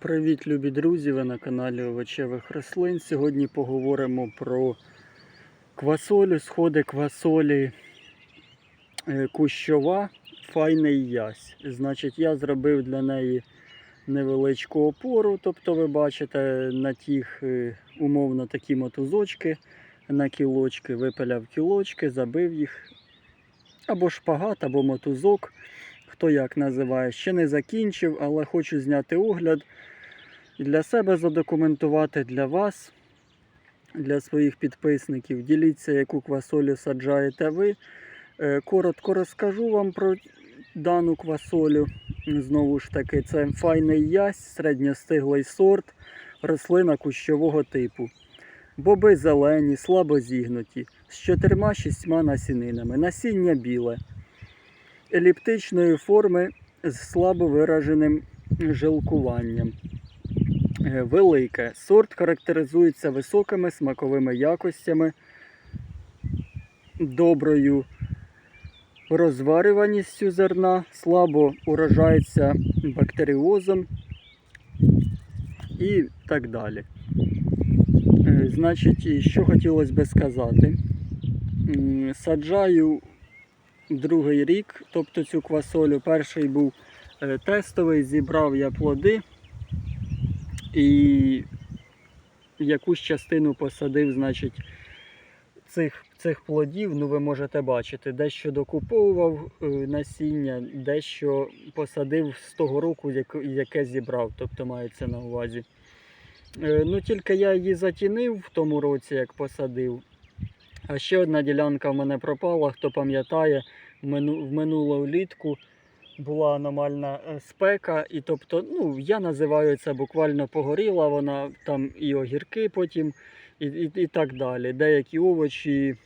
Привіт, любі друзі! Ви на каналі Овочевих рослин. Сьогодні поговоримо про квасолю, сходи квасолі е, кущова, файний ясь. Значить, я зробив для неї невеличку опору. Тобто, ви бачите на тих е, умовно такі мотузочки на кілочки, випиляв кілочки, забив їх. Або шпагат, або мотузок. Хто як називає, ще не закінчив, але хочу зняти огляд і для себе задокументувати для вас, для своїх підписників. Діліться, яку квасолю саджаєте ви. Е, Коротко розкажу вам про дану квасолю. Знову ж таки, це файний ясь, середньостиглий сорт, рослина кущового типу. Боби зелені, слабо зігнуті, з чотирма-шістьма насінинами. Насіння біле, еліптичної форми з слабо вираженим жилкуванням. Е, Велике. Сорт характеризується високими смаковими якостями, доброю розварюваністю зерна, слабо уражається бактеріозом і так далі. Е, Значить, що хотілося би сказати. Саджаю другий рік, тобто цю квасолю. Перший був е, тестовий, зібрав я плоди і якусь частину посадив, значить, цих, цих плодів, ну ви можете бачити, дещо докуповував е, насіння, дещо посадив з того року, яке, зібрав, тобто мається на увазі. Е, Ну, тільки я її затінив в тому році, як посадив. А ще одна ділянка в мене пропала, хто пам'ятає, в мину- в минулу влітку була аномальна е, спека, і тобто, ну, я називаю це буквально погоріла, вона там і огірки потім, і, і, і так далі. Деякі овочі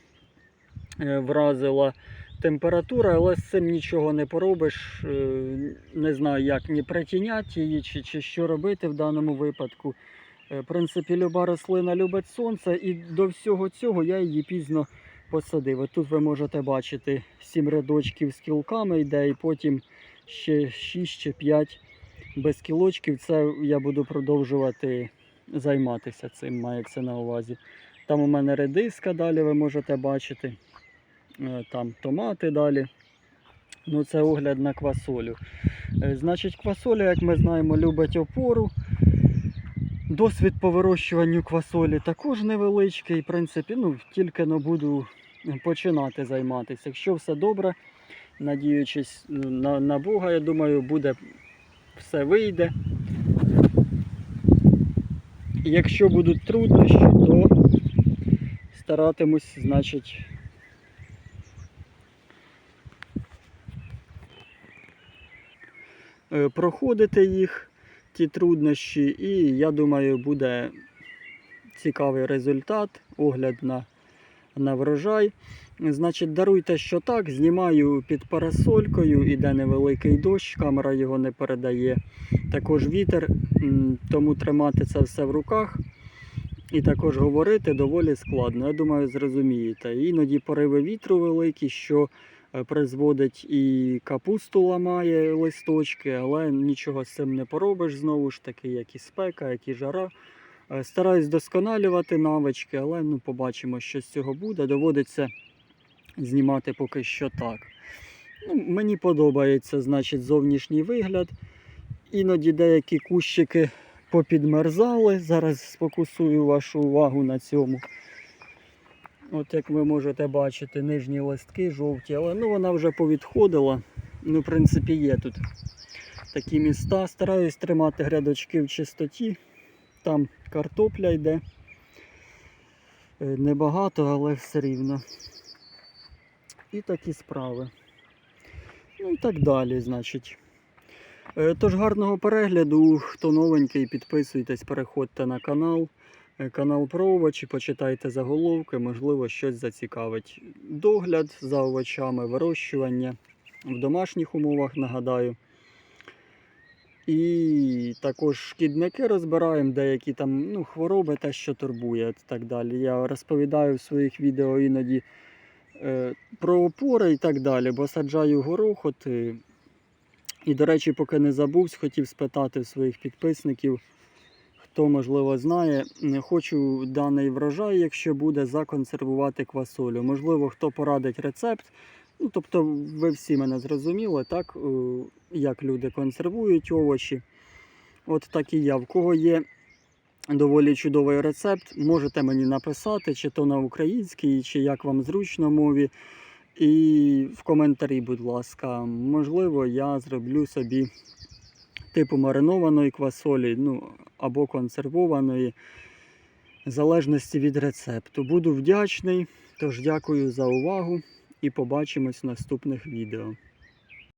е, вразила температура, але з цим нічого не поробиш. Е, Не знаю, як ні притіняти її, чи, чи що робити в даному випадку. Е, В принципі, люба рослина любить сонце, і до всього цього я її пізно посадив. От Тут ви можете бачити сім рядочків з кілками йде, і потім ще 6 чи 5 без кілочків. Це я буду продовжувати займатися цим, мається на увазі. Там у мене редиска далі ви можете бачити. Е, Там томати далі. Ну, це огляд на квасолю. Е, Значить, квасоля, як ми знаємо, любить опору. Досвід по вирощуванню квасолі також невеличкий. В принципі, ну, тільки но буду починати займатися. Якщо все добре, надіючись на, на Бога, я думаю, буде все вийде. Якщо будуть труднощі, то старатимусь, значить, е, проходити їх, ті труднощі, і я думаю, буде цікавий результат, огляд на, на врожай. Значить, даруйте, що так, знімаю під парасолькою, іде невеликий дощ, камера його не передає. Також вітер, тому тримати це все в руках. І також говорити доволі складно. Я думаю, зрозумієте. Іноді пориви вітру великі, що призводить і капусту ламає листочки, але нічого з цим не поробиш знову ж таки, як і спека, як і жара. Е, Стараюсь досконалювати навички, але ну, побачимо, що з цього буде. Доводиться знімати поки що так. Ну, мені подобається значить, зовнішній вигляд. Іноді деякі кущики попідмерзали. Зараз сфокусую вашу увагу на цьому. От як ви можете бачити, нижні листки жовті, але ну, вона вже повідходила. Ну, в принципі, є тут такі міста. Стараюсь тримати грядочки в чистоті. Там картопля йде. Е, Небагато, але все рівно. І такі справи. Ну і так далі, значить. Е, Тож гарного перегляду, хто новенький, підписуйтесь, переходьте на канал. Е, Канал про овочі, почитайте заголовки, можливо, щось зацікавить. Догляд за овочами, вирощування в домашніх умовах, нагадаю. І також шкідники розбираємо, деякі там ну, хвороби, те, що турбує, і так далі. Я розповідаю в своїх відео іноді е, про опори і так далі, бо саджаю горох, от, е, І, до речі, поки не забувся, хотів спитати своїх підписників, хто, можливо, знає, м, хочу даний врожай, якщо буде, законсервувати квасолю. Можливо, хто порадить рецепт. Ну, тобто, ви всі мене зрозуміли, так, е, як люди консервують овочі. От так і я. В кого є доволі чудовий рецепт, можете мені написати, чи то на українській, чи як вам зручно мові. І в коментарі, будь ласка, можливо, я зроблю собі типу маринованої квасолі, ну, або консервованої, в залежності від рецепту. Буду вдячний. Тож дякую за увагу і побачимось в наступних відео.